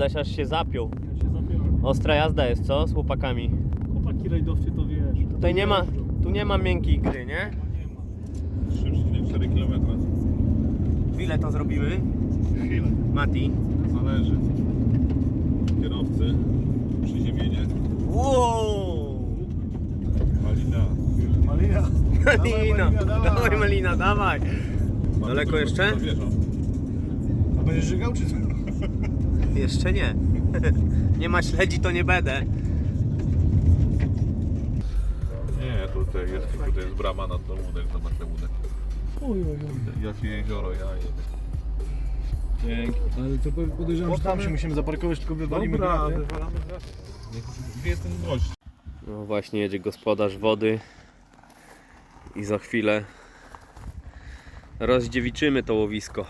Adaś aż się zapiął. Ja się zapiąłem. Ostra jazda jest, co? Z chłopakami. Chłopaki rajdowcy to wiesz. Tutaj nie ma, tu nie ma miękkiej gry, nie? Nie ma. 3,4 km. Ile to zrobiły? Chwilę. Mati? Zależy. Kierowcy, przyziemienie, Wow! malina. Malina. Malina, Malina, dawaj. dawaj Malina, dawaj. Daleko jeszcze? A będziesz żygał czy co? Jeszcze nie. Nie ma śledzi, to nie będę. Nie, tutaj jest, tutaj jest brama na tą łódek, zobacz tę łódek. Oj, oj, oj. Jakie jezioro, ja jedę. Pięknie. Ale to podejrzewam, że tam się musimy zaparkować, tylko wywalimy Dobra, gratę. wywalamy gratę. Gdzie jest ten gość? No właśnie jedzie gospodarz wody i za chwilę rozdziewiczymy to łowisko.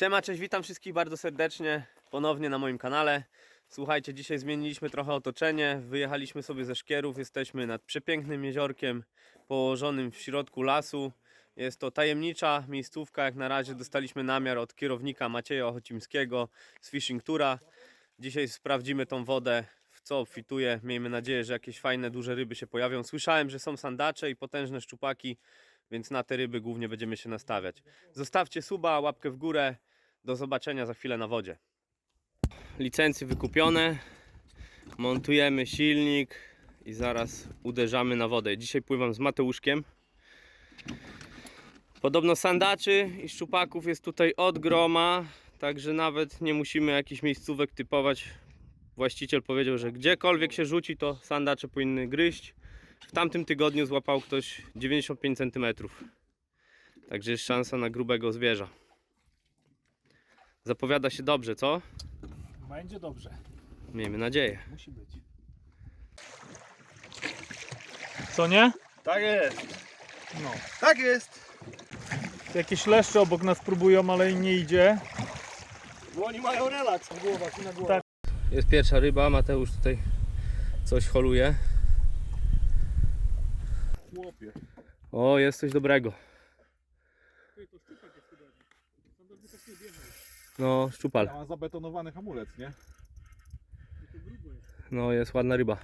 Siema, cześć, witam wszystkich bardzo serdecznie ponownie na moim kanale. Słuchajcie, dzisiaj zmieniliśmy trochę otoczenie, wyjechaliśmy sobie ze Szkierów, jesteśmy nad przepięknym jeziorkiem położonym w środku lasu. Jest to tajemnicza miejscówka, jak na razie dostaliśmy namiar od kierownika Macieja Ochocimskiego z Fishing Toura. Dzisiaj sprawdzimy tą wodę, w co obfituje. Miejmy nadzieję, że jakieś fajne, duże ryby się pojawią. Słyszałem, że są sandacze i potężne szczupaki, więc na te ryby głównie będziemy się nastawiać. Zostawcie suba, łapkę w górę. Do zobaczenia za chwilę na wodzie. Licencje wykupione. Montujemy silnik i zaraz uderzamy na wodę. Dzisiaj pływam z Mateuszkiem. Podobno sandaczy i szczupaków jest tutaj od groma, także nawet nie musimy jakichś miejscówek typować. Właściciel powiedział, że gdziekolwiek się rzuci, to sandacze powinny gryźć. W tamtym tygodniu złapał ktoś 95 cm. Także jest szansa na grubego zwierza. Zapowiada się dobrze, co? Będzie dobrze. Miejmy nadzieję. Musi być. Co nie? Tak jest. No. Tak jest. Jakieś leszcze obok nas próbują, ale im nie idzie. Bo oni mają relaks w głowach i na głowach. Tak. Jest pierwsza ryba, Mateusz tutaj coś holuje. Chłopie. O, jest coś dobrego. No, szczupal. Ma zabetonowany hamulec, nie? No, jest ładna ryba.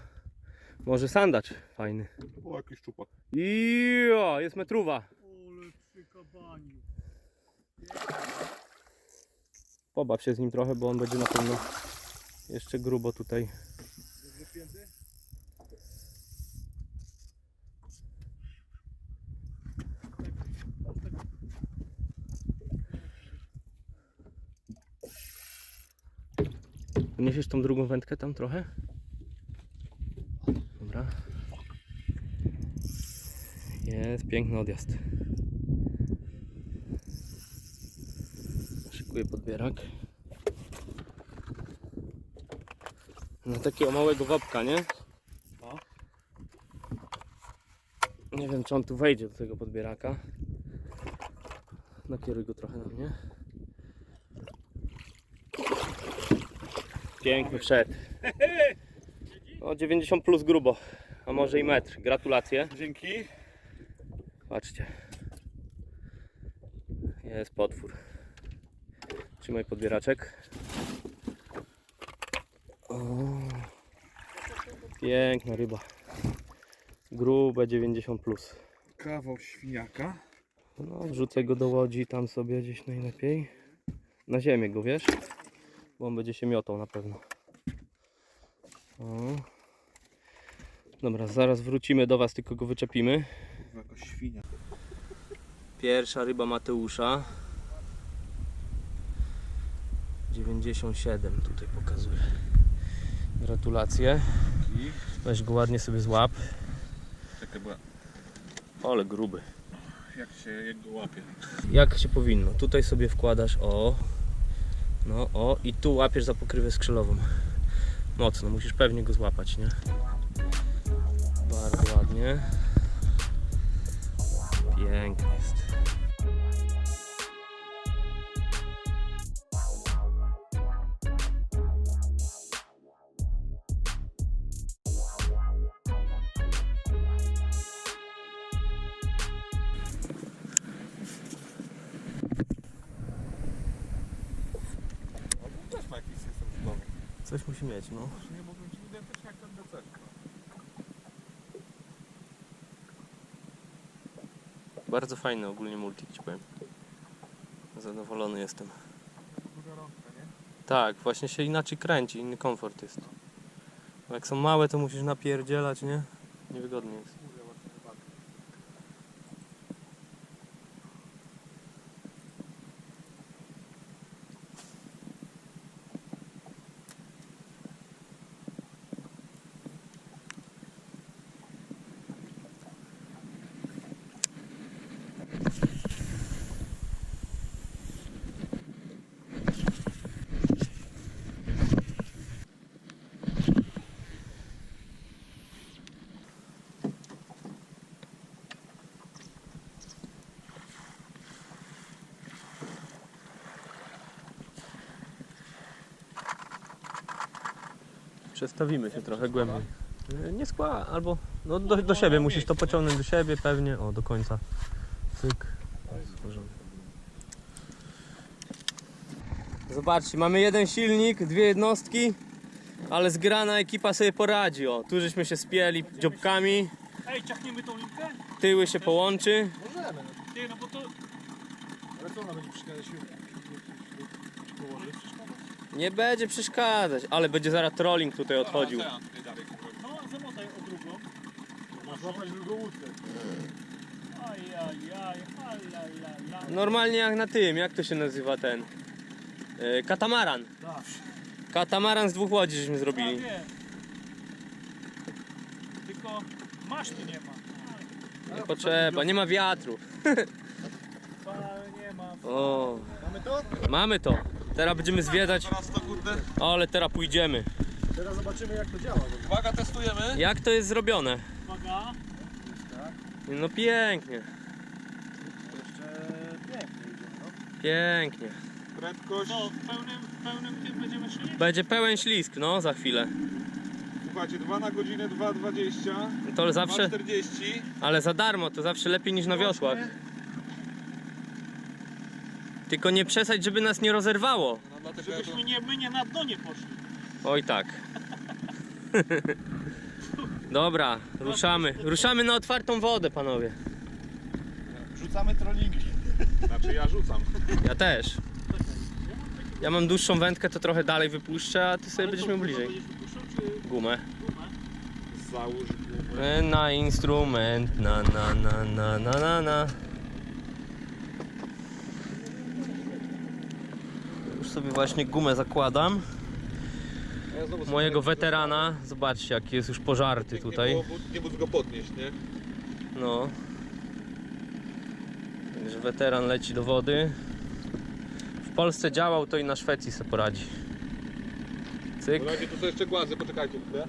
Może sandacz fajny. O, jakiś szczupak. Ijo, jest metruwa. Ole przy kabaniu. Pobaw się z nim trochę, bo on będzie na pewno jeszcze grubo tutaj. Niesiesz tą drugą wędkę tam trochę? Dobra. Jest piękny odjazd. Szykuję podbierak. Na takiego małego wapka, nie? No. Nie wiem, czy on tu wejdzie do tego podbieraka. Nakieruj go trochę na mnie. Piękny wszedł. O 90 plus grubo, a może i metr. Gratulacje. Dzięki. Patrzcie. Jest potwór. Trzymaj podbieraczek. O, piękna ryba. Grube 90 plus. Kawał świniaka. No, wrzucę go do łodzi tam sobie gdzieś najlepiej. Na ziemię go, wiesz? Bo on będzie się miotał na pewno. O. Dobra, zaraz wrócimy do Was, tylko go wyczepimy. Jako świnia. Pierwsza ryba Mateusza. 97 tutaj pokazuje. Gratulacje. Weź go ładnie sobie złap. czekaj, bo Ale gruby. jak się jak go łapie. Jak się powinno? Tutaj sobie wkładasz o. No o i tu łapiesz za pokrywę skrzelową. Mocno, musisz pewnie go złapać, nie? Bardzo ładnie. Piękny jest. Coś musi mieć, no. Nie identycznie jak ten DC. Bardzo fajny ogólnie multik ci powiem. Zadowolony jestem. Tak, właśnie się inaczej kręci, inny komfort jest. Jak są małe, to musisz napierdzielać, nie? Niewygodnie jest. Kurde, właśnie wypadek. Przestawimy się trochę głębiej. Y, Nie skła, albo no do, do siebie, musisz to pociągnąć do siebie pewnie, o do końca. Cyk. Stworzony. Zobaczcie, mamy jeden silnik, dwie jednostki, ale zgrana ekipa sobie poradzi. O, tu żeśmy się spieli dziobkami, Ej, ciachniemy tą linkę? tyły się połączy. Możemy. Ty, no bo to... Ale co ona będzie położyć? Nie będzie przeszkadzać, ale będzie zaraz trolling tutaj odchodził. tutaj. No, zamotaj o drugą. Masz złapać drugą łódkę. Normalnie jak na tym, jak to się nazywa ten? Yy, katamaran. Tak. Katamaran z dwóch łodzi żeśmy zrobili. Tylko masztu nie ma. Nie potrzeba, nie ma wiatru. Ale nie ma. O, Mamy to? mamy to. Teraz będziemy zwiedzać, Teraz to kurde. ale teraz pójdziemy. Teraz zobaczymy jak to działa. Uwaga, testujemy. Jak to jest zrobione? Uwaga. No pięknie, Jeszcze pięknie idzie, no. pięknie. Prędkość. No, w pełnym, w pełnym tym będziemy szli? Będzie pełen ślisk, no za chwilę. Słuchajcie, 2 na godzinę, 2,20. To zawsze, 2,40. ale za darmo, to zawsze lepiej niż na wiosłach. Tylko nie przesadź, żeby nas nie rozerwało. No dlatego ja to... Żebyśmy nie, my nie na dno nie poszli. Oj tak. Dobra, ruszamy. Ruszamy na otwartą wodę, panowie. Rzucamy trollingi. Znaczy ja rzucam. Ja też. Ja mam dłuższą wędkę, to trochę dalej wypuszczę, a ty sobie będziesz miał bliżej. Gumę. gumę? Załóż gumę. Na instrument, na na na na na na na. Sobie właśnie gumę zakładam. Mojego weterana, zobaczcie jaki jest już pożarty tutaj. Nie móc go podnieść, nie? No. Także weteran leci do wody. W Polsce działał, to i na Szwecji sobie poradzi. Cyk. Słuchajcie, tu są jeszcze głazy, poczekajcie chwilę.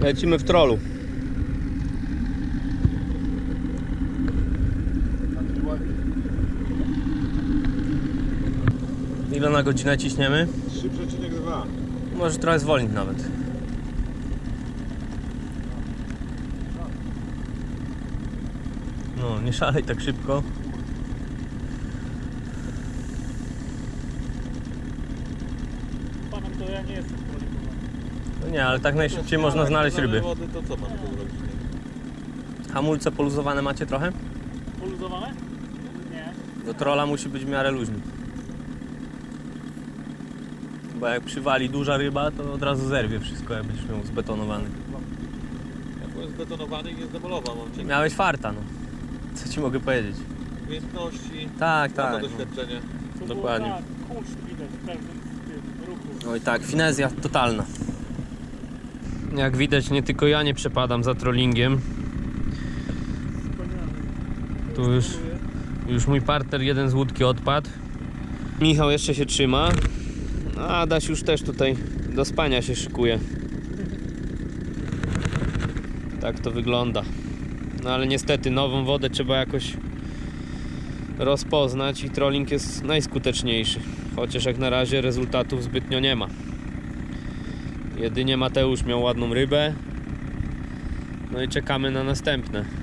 Lecimy w trolu. Ile na godzinę ciśniemy? 3,2. Może trochę zwolnić nawet. No, nie szalej tak szybko. Panem to ja nie jestem. No nie, ale tak najszybciej można znaleźć ryby. wody, to co tu zrobić? Hamulce poluzowane macie trochę? Poluzowane? Nie. Do trola musi być w miarę luźny. Bo jak przywali duża ryba, to od razu zerwie wszystko, jak będziesz miał zbetonowany. Ja byłem zbetonowany i nie zdemolował. Mam cię Miałeś farta, no. Co ci mogę powiedzieć? umiejętności, Tak, tak, tak. to doświadczenie. To Dokładnie. Tak, kunszt widać w każdym z. Oj tak, finezja totalna. Jak widać, nie tylko ja nie przepadam za trollingiem. Tu już, już mój partner jeden z łódki odpadł. Michał jeszcze się trzyma. A Adaś już też tutaj do spania się szykuje. Tak to wygląda. No ale niestety nową wodę trzeba jakoś rozpoznać i trolling jest najskuteczniejszy. Chociaż jak na razie rezultatów zbytnio nie ma. Jedynie Mateusz miał ładną rybę. No i czekamy na następne.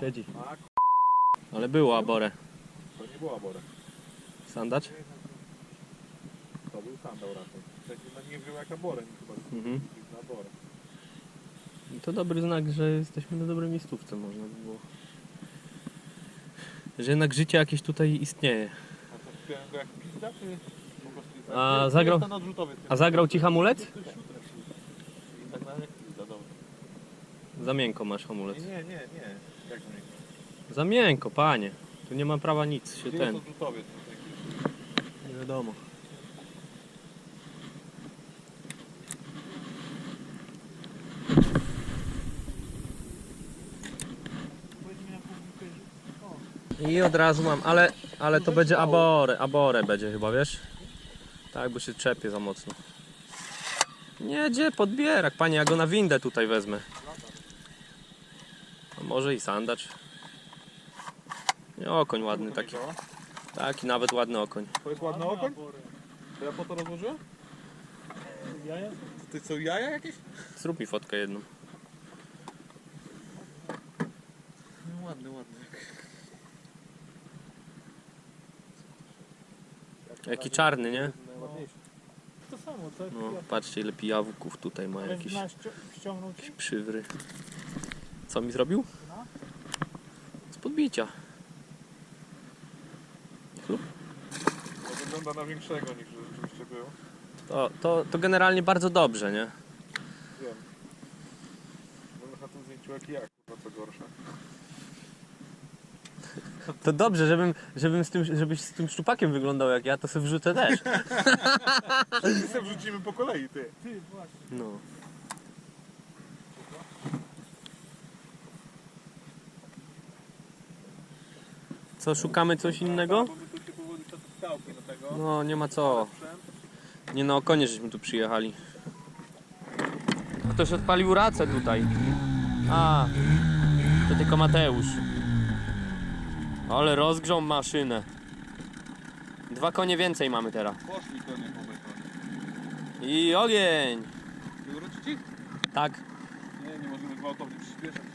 Siedzi. Ale było abore. To nie była bora. Sandacz? To był sandał raczej. W sensie, no nie wziął jak aborę, nie chyba Mhm. na aborę. I to dobry znak, że jesteśmy na dobrej miejscówce, można by było. Że jednak życie jakieś tutaj istnieje. A to wziąłem go jak pizda, czy po prostu tak? A Nie, zagrał- odrzutowiec. A zagrał ci hamulec? To jest shooter, czyli Tak na jak pizda, dobra. Za miękko masz hamulec. Nie, nie, nie. Jak to nie? Za miękko, panie. Tu nie ma prawa nic się Gdzie ten. Nie wiadomo. I od razu mam, ale, ale to będzie abore, abore będzie chyba, wiesz? Tak, bo się trzepie za mocno. Nie, gdzie podbierak, panie, ja go na windę tutaj wezmę. Może i sandacz. Nie, okoń ładny taki. Taki nawet ładny okoń. To jest ładny okoń? To ja po to rozłożyłem? Jaja? Ty co, jaja jakieś? Zrób mi fotkę jedną. No ładny, ładny. Jaki czarny, nie? Najładniejszy. To samo, tak? No, patrzcie ile pijawków tutaj ma Ale jakieś, ściągnął ci? jakieś przywry. Co mi zrobił? Podbicia. To wygląda na większego niż rzeczywiście był. To, to, to generalnie bardzo dobrze, nie? Wiem. Wygląda na tym zdjęciu jak ja, kurwa, co gorsza. To dobrze, żebym, żebym z tym, żebyś z tym szczupakiem wyglądał jak ja, to sobie wrzucę też. My sobie wrzucimy po kolei, ty. Ty, właśnie. No. Co, szukamy coś innego? No, nie ma co. Nie na okonie żeśmy tu przyjechali. Ktoś odpalił racę tutaj. A, to tylko Mateusz. Ale rozgrzał maszynę. Dwa konie więcej mamy teraz. Poszli konie po betonie. I ogień! Wywrócić ich? Tak. Nie, nie możemy gwałtownie przyspieszać.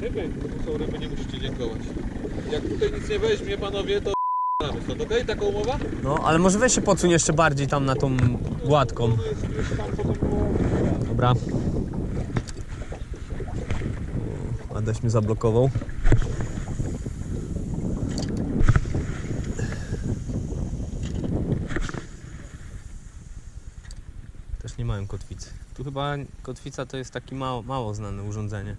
Ryby, są ryby, nie musicie dziękować. Jak tutaj nic nie weźmie, panowie, to mamy stąd, okej? Taka umowa? No, ale może weź się podsuń jeszcze bardziej tam na tą gładką. Dobra. Adaś mnie zablokował. Też nie mają kotwicy. Tu chyba kotwica to jest takie mało, mało znane urządzenie.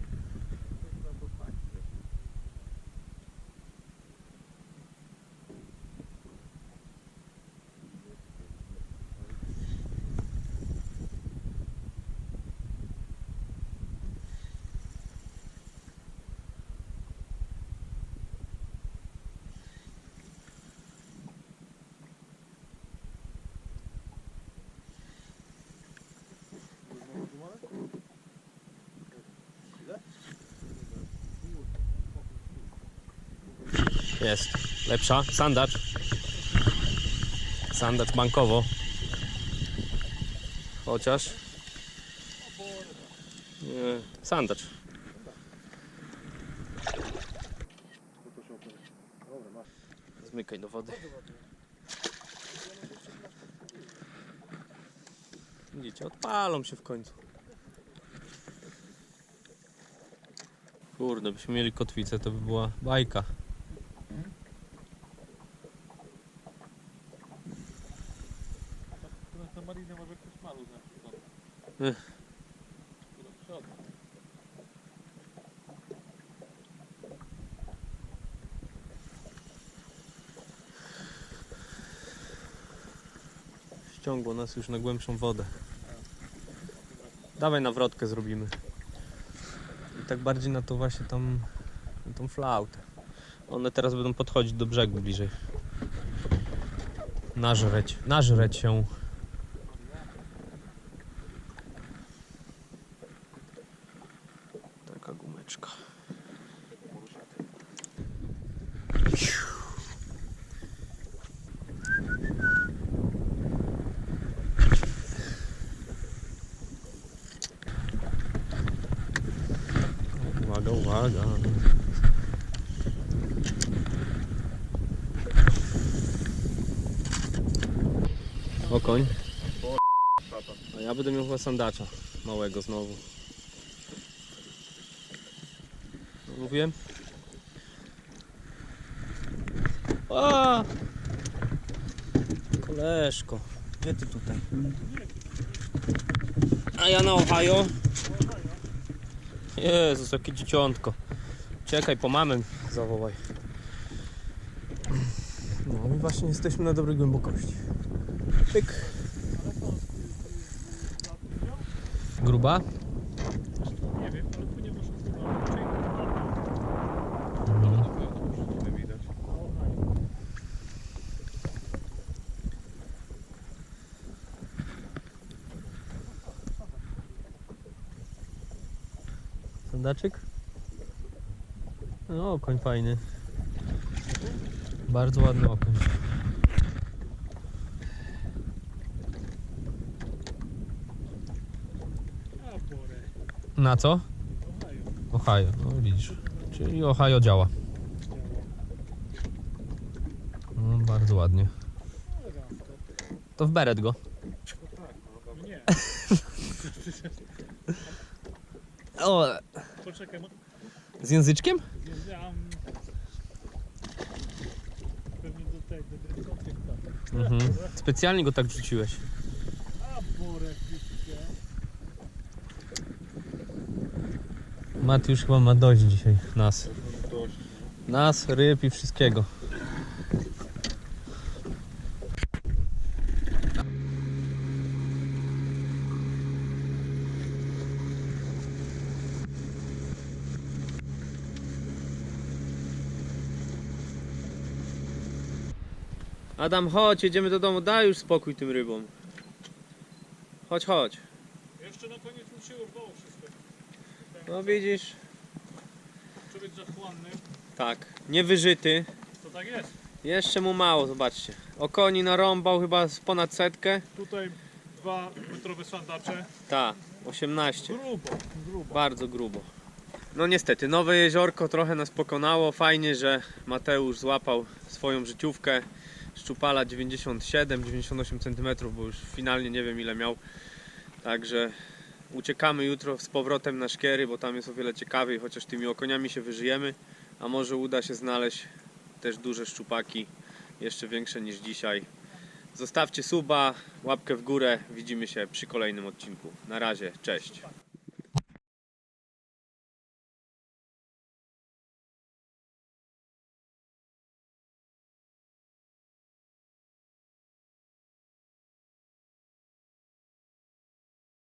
Jest. Lepsza. Sandacz. Sandacz bankowo. Chociaż. Nie. Sandacz. Zmykaj do wody. Widzicie, odpalą się w końcu. Kurde, byśmy mieli kotwicę, to by była bajka. Na marinę może ktoś malu znaczy Do przodu. Ściągło nas już na głębszą wodę. Dawaj nawrotkę zrobimy. I tak bardziej na to właśnie tam, na tą flautę. One teraz będą podchodzić do brzegu bliżej. Nażreć, nażreć się. Taka gumeczka. Uwaga, uwaga. uwaga. Okoń. A sandacza małego znowu. No, Mówiłem? A! Koleżko, gdzie ty tutaj? A ja na Ohio. Jezus, jakie dzieciątko. Czekaj, po mamę zawołaj. No i właśnie jesteśmy na dobrej głębokości. Pyk. Gruba? Nie wiem, ale raczej Mhm. Sandaczyk? No, okoń fajny. Bardzo ładny okoń. A, porę. Na co? Ohio. Ohio, no widzisz. Czyli Ohio działa. No, bardzo ładnie. To w beret go. Nie. O, Poczekaj, z języczkiem? Pewnie do tego. Mhm. Specjalnie go tak rzuciłeś. Mat już chyba ma dość dzisiaj nas. Nas, ryb i wszystkiego. Adam, chodź, jedziemy do domu. Daj już spokój tym rybom. Chodź, chodź. Jeszcze na koniec urwało wszystko. No widzisz, Człowiek zachłanny, tak, niewyżyty. to tak jest. Jeszcze mu mało, zobaczcie. O koni narąbał chyba z ponad setkę. Tutaj dwa metrowe sandacze. Ta, 18. Grubo, grubo. Bardzo grubo. No niestety, nowe jeziorko trochę nas pokonało. Fajnie, że Mateusz złapał swoją życiówkę. Szczupala 97-98 cm, bo już finalnie nie wiem ile miał. Także uciekamy jutro z powrotem na szkiery, bo tam jest o wiele ciekawiej, chociaż tymi okoniami się wyżyjemy. A może uda się znaleźć też duże szczupaki, jeszcze większe niż dzisiaj. Zostawcie suba, łapkę w górę. Widzimy się przy kolejnym odcinku. Na razie, cześć.